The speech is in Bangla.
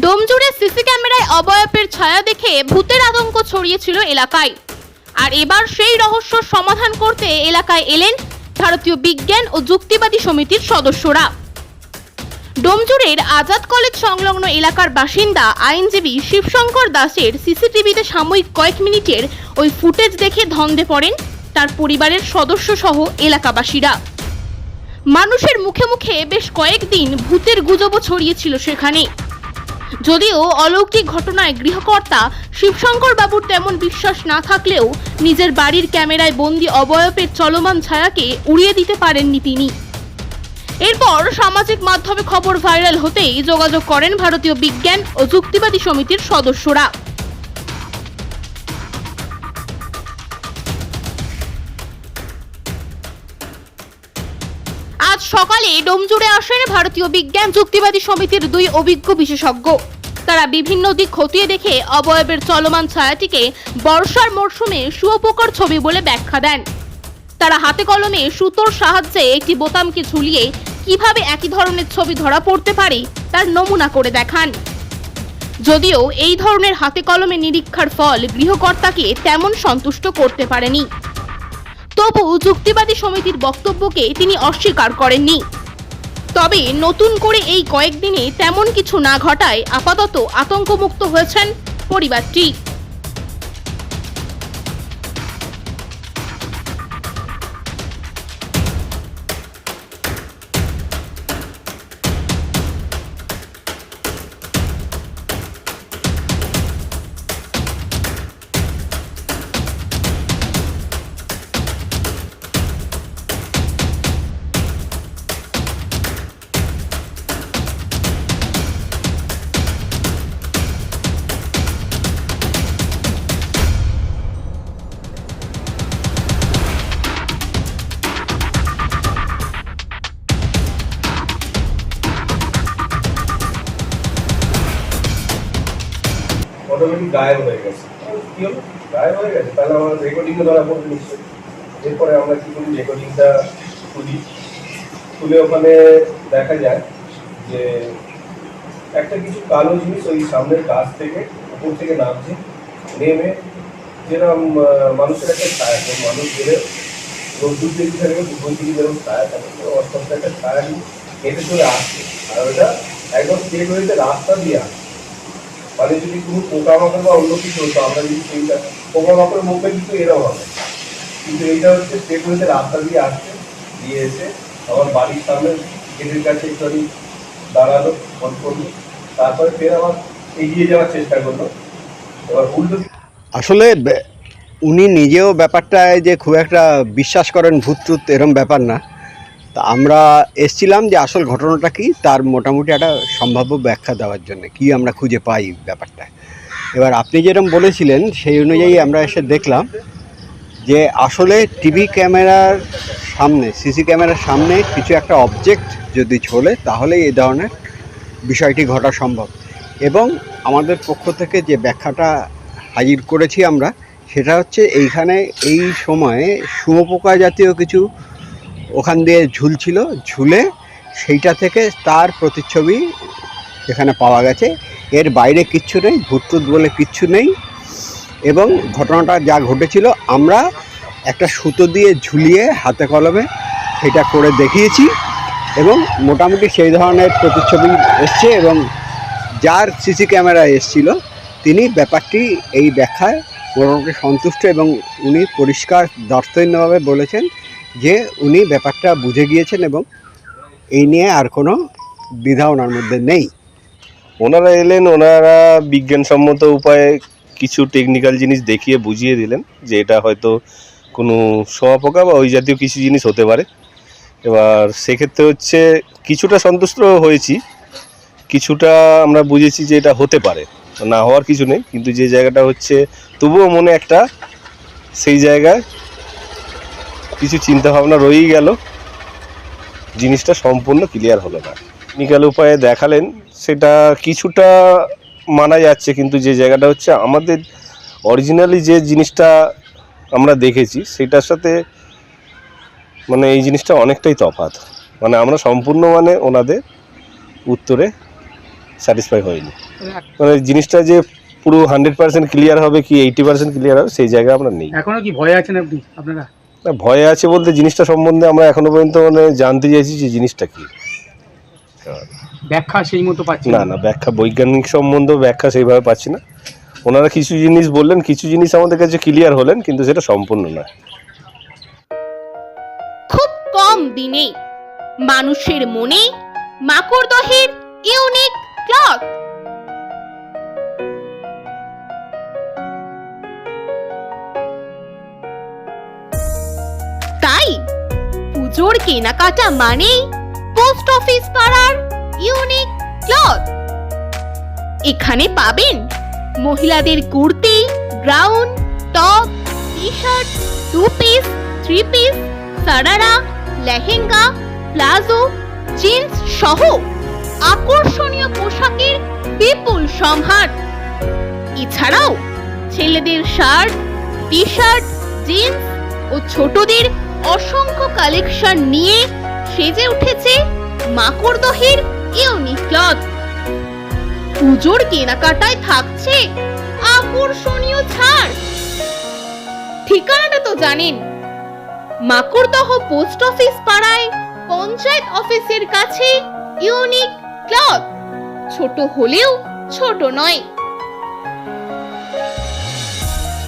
ডোমজুড়ে সিসি ক্যামেরায় অবয়বের ছায়া দেখে ভূতের আতঙ্ক ছড়িয়েছিল এলাকায়। আর এবার সেই রহস্য সমাধান করতে এলাকায় এলেন ভারতীয় বিজ্ঞান ও যুক্তিবাদী সমিতির সদস্যরা। ডোমজুড়ের আজাদ কলেজ সংলগ্ন এলাকার বাসিন্দা আইনজীবী শিবশঙ্কর দাসের সিসিটিভিতে সাময়িক কয়েক মিনিটের ওই ফুটেজ দেখে ধন্দে পড়েন তার পরিবারের সদস্য সহ এলাকাবাসীরা। মানুষের মুখে মুখে বেশ কয়েকদিন ভূতের গুজবও ছড়িয়েছিল সেখানে। যদিও অলৌকিক ঘটনায় গৃহকর্তা শিবশঙ্কর বাবুর তেমন বিশ্বাস না থাকলেও নিজের বাড়ির ক্যামেরায় বন্দি অবয়বের চলমান ছায়াকে উড়িয়ে দিতে পারেননি তিনি। এরপর সামাজিক মাধ্যমে খবর ভাইরাল হতেই যোগাযোগ করেন ভারতীয় বিজ্ঞান ও যুক্তিবাদী সমিতির সদস্যরা। সকালে ডোমজুড়ে আসেন ভারতীয় বিজ্ঞান যুক্তিবাদী সমিতির দুই অভিজ্ঞ বিশেষজ্ঞ। তারা বিভিন্ন দিক খতিয়ে দেখে অবয়বের চলমান ছায়াটিকে বর্ষার মরশুমে শুয়োপোকার ছবি বলে ব্যাখ্যা দেন। তারা হাতে কলমে সুতোর সাহায্যে একটি বোতামকে ঝুলিয়ে কীভাবে একই ধরনের ছবি ধরা পড়তে পারে তার নমুনা করে দেখান। যদিও এই ধরনের হাতে কলমে নিরীক্ষার ফল গৃহকর্তাকে তেমন সন্তুষ্ট করতে পারেনি। তবু যুক্তিবাদী সমিতির বক্তব্যকে তিনি অস্বীকার করেননি। তবে নতুন করে এই কয়েকদিনে তেমন কিছু না ঘটায় আপাতত আতঙ্কমুক্ত হয়েছেন পরিবারটি। অটোমেটিক গায়েব হয়ে গেছে। কি হলো? গায়েব হয়ে গেছে। তাহলে আমার রেকর্ডিংও ধরা পড়বে নিশ্চয়ই। এরপরে আমরা কি করি? রেকর্ডিংটা খুলি। খুলে ওখানে দেখা যায় যে একটা কিছু কালো জিনিস ওই সামনের কাছ থেকে, উপর থেকে নামছে, নেমে যেরকম মানুষের একটা ছায়া মানুষ গেলে রোদ্দুর দিকে থাকে দুপুর দিকে যেরকম ছায়া থাকে, তো একটা ছায়া হেঁটে চলে আসছে। আর ওটা একদম স্টেট হয়েছে রাস্তা দিয়ে আসছে। মানে যদি কোনো পোকামাকড় বা অন্য কিছু হতো, আমরা যদি সেইটা পোকামাকড়ের মুখে কিন্তু এরকম হবে। কিন্তু এইটা হচ্ছে স্টেট হয়েছে রাস্তা দিয়ে আসছে, দিয়ে এসে আমার বাড়ির সামনে গেটের কাছে একটু আমি দাঁড়াল, ফোন করল। তারপরে ফের আবার এগিয়ে যাওয়ার চেষ্টা করল। এবার উল্টো আসলে উনি নিজেও ব্যাপারটায় যে খুব একটা বিশ্বাস করেন ভূত টুত এরম ব্যাপার না। তা আমরা এসছিলাম যে আসল ঘটনাটা কি, তার মোটামুটি একটা সম্ভাব্য ব্যাখ্যা দেওয়ার জন্য, কি আমরা খুঁজে পাই ব্যাপারটা। এবার আপনি যেরকম বলেছিলেন, সেই অনুযায়ী আমরা এসে দেখলাম যে আসলে টিভি ক্যামেরার সামনে, সিসি ক্যামেরার সামনে কিছু একটা অবজেক্ট যদি ঝোলে তাহলে এই ধরনের বিষয়টি ঘটা সম্ভব। এবং আমাদের পক্ষ থেকে যে ব্যাখ্যাটা হাজির করেছি আমরা, সেটা হচ্ছে এইখানে এই সময়ে শুঁয়োপোকা জাতীয় কিছু ওখান দিয়ে ঝুলছিল ঝুলে সেইটা থেকে তার প্রতিচ্ছবি এখানে পাওয়া গেছে। এর বাইরে কিচ্ছু নেই, ভূতটুত বলে কিচ্ছু নেই এবং ঘটনাটা যা ঘটেছিল, আমরা একটা সুতো দিয়ে ঝুলিয়ে হাতে কলমে সেটা করে দেখিয়েছি এবং মোটামুটি সেই ধরনের প্রতিচ্ছবি এসছে এবং যার সিসি ক্যামেরা এসছিল, তিনি ব্যাপারটি এই ব্যাখ্যায় মোটামুটি সন্তুষ্ট এবং উনি পরিষ্কার, দর্শনীয়ভাবে বলেছেন যে উনি ব্যাপারটা বুঝে গিয়েছেন এবং এই নিয়ে আর কোনো দ্বিধা ওনার মধ্যে নেই। ওনারা এলেন, ওনারা বিজ্ঞানসম্মত উপায়ে কিছু টেকনিক্যাল জিনিস দেখিয়ে বুঝিয়ে দিলেন যে এটা হয়তো কোনো শোয়াপোকা বা ওই জাতীয় কিছু জিনিস হতে পারে। এবার সেক্ষেত্রে হচ্ছে কিছুটা সন্তুষ্ট হয়েছি, কিছুটা আমরা বুঝেছি যে এটা হতে পারে, না হওয়ার কিছু নেই। কিন্তু যে জায়গাটা হচ্ছে, তবুও মনে একটা সেই জায়গায় কিছু চিন্তা ভাবনা রয়েই গেল। জিনিসটা সম্পূর্ণ ক্লিয়ার হলো না। টেকনিক্যাল উপায়ে দেখালেন, সেটা কিছুটা মানা যাচ্ছে, কিন্তু যে জায়গাটা হচ্ছে আমাদের অরিজিনালি যে জিনিসটা আমরা দেখেছি, সেটার সাথে মানে এই জিনিসটা অনেকটাই তফাৎ। মানে আমরা সম্পূর্ণ মানে ওনাদের উত্তরে স্যাটিসফাই হয়নি। মানে জিনিসটা যে পুরো হান্ড্রেড পার্সেন্ট ক্লিয়ার হবে কি এইটি পার্সেন্ট ক্লিয়ার হবে, সেই জায়গায় আমরা নেই। এখনও কি ভয়ে আছেন আপনি, আপনারা? না, ভয়ে আছে বলতে জিনিসটা সম্বন্ধে আমরা এখনও পর্যন্ত মানে জানতে চাইছি যে জিনিসটা কি। ব্যাখ্যা সেই মতো পাচ্ছি না না। ব্যাখ্যা বৈজ্ঞানিক সম্বন্ধ ব্যাখ্যা সেইভাবে পাচ্ছি না। ওনারা কিছু জিনিস বললেন কিছু জিনিস আমাদের কাছে ক্লিয়ার হলেন কিন্তু সেটা সম্পূর্ণ নয়। খুব কম দিনে মানুষের মনে মাকড়দহের ইউনিক ক্লথ পুজোর কেনাকাটা মানেই পোস্ট অফিস পাড়ার ইউনিক ক্লথ এখানে পাবেন মহিলাদের kurti gown top T shirt two piece three piece sharara, lehenga, palazzo jeans সহ আকর্ষণীয় পোশাকের বিপুল সম্ভার। এছাড়াও ছেলেদের শার্ট টি শার্ট জিন্স ও ছোটদের অসংখ্য কালেকশন নিয়ে সেজে উঠেছে মাকড়দহের ইউনিক পুজোর কেনাকাটায় থাকছে আকর্ষণীয় ছাড়। ঠিকানাটা তো জানেন। মাকড়দহ পোস্ট অফিস পাড়ায় পঞ্চায়েত অফিসের কাছে ইউনিক ক্লথ। ছোট হলেও ছোট নয়।